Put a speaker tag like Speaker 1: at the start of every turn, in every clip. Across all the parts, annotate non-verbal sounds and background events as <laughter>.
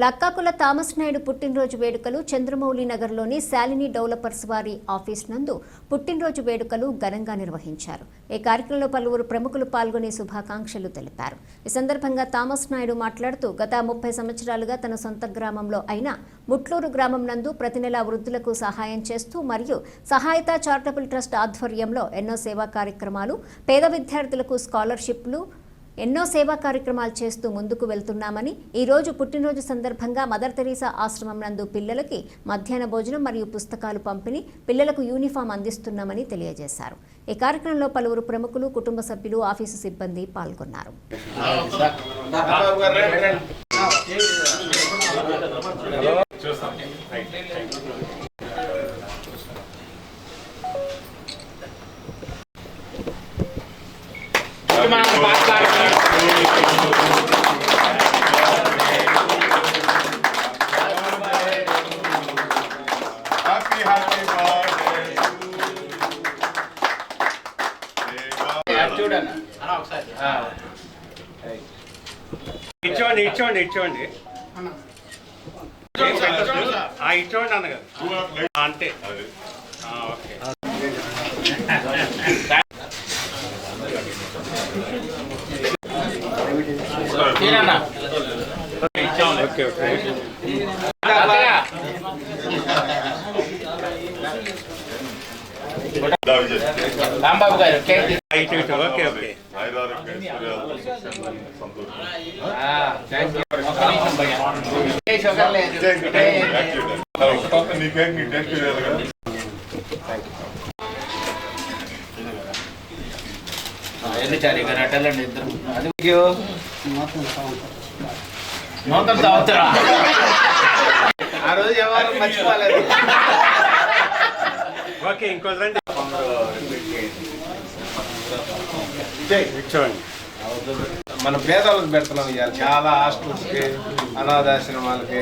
Speaker 1: Lakkakula Thomas Naidu పుట్టినరోజు వేడుకలు చంద్రమౌళి నగర్లోని శాలిని డెవలపర్స్ వారి ఆఫీస్ నందు పుట్టినరోజు వేడుకలు ఘనంగా నిర్వహించారు. ఈ కార్యక్రమంలో పలువురు ప్రముఖులు పాల్గొని శుభాకాంక్షలు తెలిపారు. ఈ సందర్భంగా థామస్ నాయుడు మాట్లాడుతూ గత ముప్పై సంవత్సరాలుగా తన సొంత గ్రామంలో అయిన ముట్లూరు గ్రామం నందు ప్రతి నెలా వృద్ధులకు సహాయం చేస్తూ మరియు సహాయత చారిటబుల్ ట్రస్ట్ ఆధ్వర్యంలో ఎన్నో సేవా కార్యక్రమాలు పేద విద్యార్థులకు స్కాలర్షిప్లు ఎన్నో సేవా కార్యక్రమాలు చేస్తూ ముందుకు వెళ్తున్నామని ఈ రోజు పుట్టినరోజు సందర్భంగా మదర్ తెరీసా ఆశ్రమం నందు పిల్లలకి మధ్యాహ్న భోజనం మరియు పుస్తకాలు పంపిణీ పిల్లలకు యూనిఫామ్ అందిస్తున్నామని తెలియజేశారు. ఈ కార్యక్రమంలో పలువురు ప్రముఖులు కుటుంబ సభ్యులు ఆఫీసు సిబ్బంది పాల్గొన్నారు.
Speaker 2: Happy,
Speaker 3: ఇచ్చోండి ఇచ్చోండి ఇచ్చోండి. ఆ, ఇచ్చోండి అన్నగారు అంతే. ఆ, ఓకే <laughs>
Speaker 4: తీరన్న
Speaker 3: ఓకే ఓకే
Speaker 4: అత్తయ్య రాంబాబు గారు
Speaker 3: ఓకే. ఓకే
Speaker 4: లేదు.
Speaker 2: నీకేం నీ టెస్ట్ చేయాలి కదా
Speaker 4: ఆ, ఎన్ని చారి గారు అట్టెళ్ళండి ఇద్దరు. అది నూతన సంవత్సరం. ఆ రోజు ఎవరు మర్చిపోలేదు.
Speaker 3: ఓకే ఇంకో రండి.
Speaker 5: మన పేదలకు పెడుతున్నాం ఇవాళ. చాలా హాస్టల్స్కి అనాథాశ్రమాలకి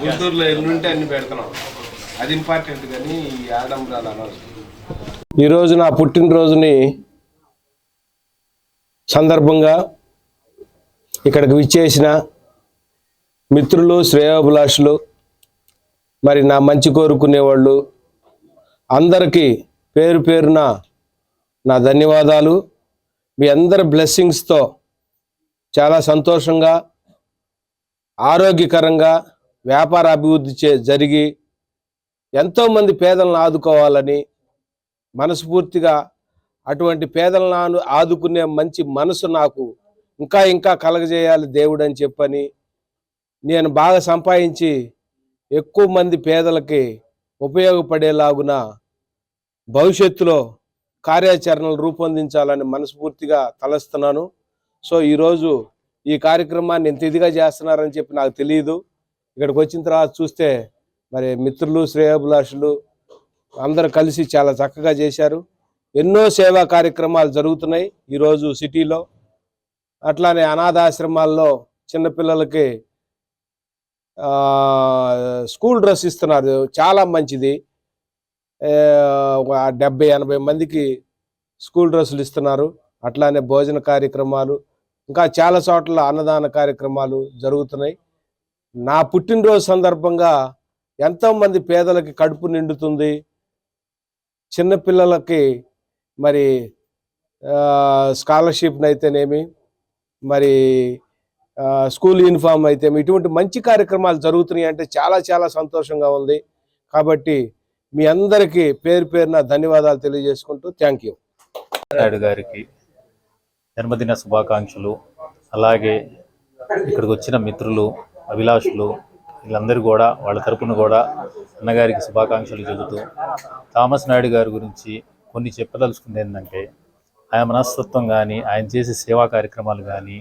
Speaker 5: గుంటూరులో ఎన్ని ఉంటే అన్ని పెడుతున్నాం. అది ఇంపార్టెంట్ కానీ ఈ ఆడంబరాలు అనవసరం. ఈరోజు నా పుట్టినరోజుని సందర్భంగా ఇక్కడికి విచ్చేసిన మిత్రులు శ్రేయోభిలాషులు మరి నా మంచి కోరుకునేవాళ్ళు అందరికీ పేరు పేరున నా ధన్యవాదాలు. మీ అందరి బ్లెస్సింగ్స్తో చాలా సంతోషంగా ఆరోగ్యకరంగా వ్యాపార అభివృద్ధి చే జరిగి ఎంతోమంది పేదలను ఆదుకోవాలని మనస్ఫూర్తిగా అటువంటి పేదలను ఆదుకునే మంచి మనసు నాకు ఇంకా ఇంకా కలగజేయాలి దేవుడు అని చెప్పని నేను బాగా సంపాదించి ఎక్కువ మంది పేదలకి ఉపయోగపడేలాగున భవిష్యత్తులో కార్యాచరణలు రూపొందించాలని మనస్ఫూర్తిగా తలస్తున్నాను. సో ఈరోజు ఈ కార్యక్రమాన్ని ఎంత ఇదిగా చేస్తున్నారని చెప్పి నాకు తెలియదు ఇక్కడికి వచ్చిన తర్వాత చూస్తే మరి మిత్రులు శ్రేయోభిలాషులు అందరూ కలిసి చాలా చక్కగా చేశారు. ఎన్నో సేవా కార్యక్రమాలు జరుగుతున్నాయి ఈరోజు సిటీలో. అట్లానే అనాథాశ్రమాల్లో చిన్నపిల్లలకి స్కూల్ డ్రెస్ ఇస్తున్నారు. చాలా మంచిది. ఒక డెబ్బై ఎనభై మందికి స్కూల్ డ్రెస్సులు ఇస్తున్నారు. అట్లానే భోజన కార్యక్రమాలు ఇంకా చాలా చోట్ల అన్నదాన కార్యక్రమాలు జరుగుతున్నాయి. నా పుట్టినరోజు సందర్భంగా ఎంతోమంది పేదలకి కడుపు నిండుతుంది. చిన్నపిల్లలకి మరి స్కాలర్షిప్ని అయితేనేమి మరి స్కూల్ యూనిఫామ్ అయితే ఇటువంటి మంచి కార్యక్రమాలు జరుగుతున్నాయి అంటే చాలా చాలా సంతోషంగా ఉంది. కాబట్టి మీ అందరికీ పేరు పేరున ధన్యవాదాలు తెలియజేసుకుంటూ థ్యాంక్ యూ.
Speaker 6: నాయుడు గారికి జన్మదిన శుభాకాంక్షలు. అలాగే ఇక్కడికి వచ్చిన మిత్రులు అభిలాషులు వీళ్ళందరూ కూడా వాళ్ళ తరపున కూడా అన్నగారికి శుభాకాంక్షలు చెబుతూ థామస్ నాయుడు గారి గురించి కొన్ని చెప్పదలుచుకుంది ఏంటంటే ఆయన మనస్తత్వం కానీ ఆయన చేసే సేవా కార్యక్రమాలు కానీ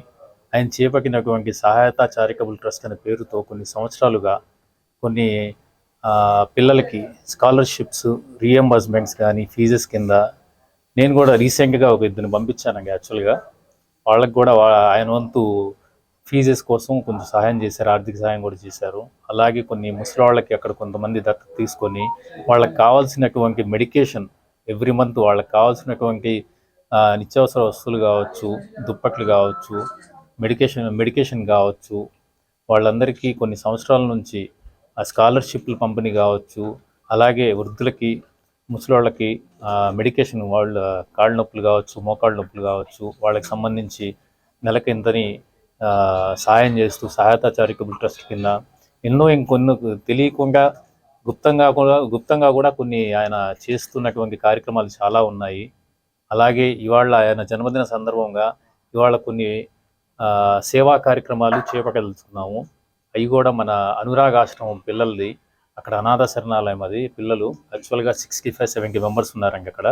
Speaker 6: ఆయన చేపట్టినటువంటి సహాయత చారిటబుల్ ట్రస్ట్ అనే పేరుతో కొన్ని సంవత్సరాలుగా కొన్ని పిల్లలకి స్కాలర్షిప్స్ రీఎంబర్స్మెంట్స్ కానీ ఫీజెస్ కింద నేను కూడా రీసెంట్గా ఒక ఇద్దరిని పంపించాను యాక్చువల్గా. వాళ్ళకి కూడా ఆయన వంతు ఫీజెస్ కోసం కొంచెం సహాయం చేశారు ఆర్థిక సహాయం కూడా చేశారు. అలాగే కొన్ని ముసలి వాళ్ళకి అక్కడ కొంతమంది దత్తత తీసుకొని వాళ్ళకి కావాల్సినటువంటి మెడికేషన్ ఎవ్రీ మంత్ వాళ్ళకి కావాల్సినటువంటి నిత్యావసర వస్తువులు కావచ్చు దుప్పట్లు కావచ్చు మెడికేషన్ మెడికేషన్ కావచ్చు వాళ్ళందరికీ కొన్ని సంవత్సరాల నుంచి ఆ స్కాలర్షిప్లు పంపిణీ కావచ్చు అలాగే వృద్ధులకి ముసలి మెడికేషన్ వాళ్ళ కాళ్ళ నొప్పులు కావచ్చు మోకాళ్ళ నొప్పులు కావచ్చు వాళ్ళకి సంబంధించి నెలకింతని ఇంతని సాయం చేస్తూ సహాయత చారిటబుల్ ట్రస్ట్ కింద ఎన్నో ఇంకొన్ని తెలియకుండా గుప్తంగా కూడా గుప్తంగా కూడా కొన్ని ఆయన చేస్తున్నటువంటి కార్యక్రమాలు చాలా ఉన్నాయి. అలాగే ఇవాళ ఆయన జన్మదిన సందర్భంగా ఇవాళ కొన్ని సేవా కార్యక్రమాలు చేపట్టగలుగుతున్నాము అవి కూడా మన అనురాగ్ ఆశ్రమం పిల్లలది. అక్కడ అనాథ శరణాలయం అది. పిల్లలు యాక్చువల్గా సిక్స్టీ ఫైవ్ సెవెంటీ మెంబర్స్ ఉన్నారండి అక్కడ.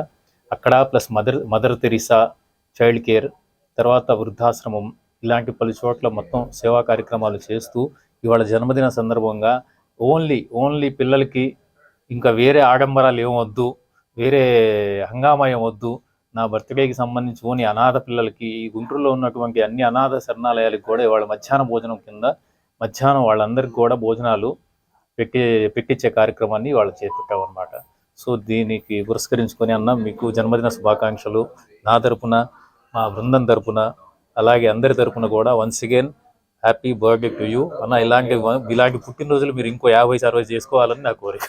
Speaker 6: అక్కడ plus mother Mother Teresa child care తర్వాత వృద్ధాశ్రమం ఇలాంటి పలు చోట్ల మొత్తం సేవా కార్యక్రమాలు చేస్తూ ఇవాళ జన్మదిన సందర్భంగా ఓన్లీ ఓన్లీ పిల్లలకి ఇంకా వేరే ఆడంబరాలు ఏం వద్దు వేరే హంగామా వద్దు. నా బర్త్డేకి సంబంధించి ఓని అనాథ పిల్లలకి ఈ గుంటూరులో ఉన్నటువంటి అన్ని అనాథ శరణాలయాలకు కూడా ఇవాళ మధ్యాహ్న భోజనం కింద మధ్యాహ్నం వాళ్ళందరికీ కూడా భోజనాలు పెట్టి పెట్టించే కార్యక్రమాన్ని వాళ్ళు చేపట్టామన్నమాట. సో దీనికి పురస్కరించుకొని అన్న మీకు జన్మదిన శుభాకాంక్షలు. నా తరపున మా బృందం తరపున అలాగే అందరి తరపున కూడా once again happy birthday to you. అన్న ఇలాంటి ఇలాంటి పుట్టినరోజులు మీరు ఇంకో యాభై అరవై చేసుకోవాలని నా కోరిక.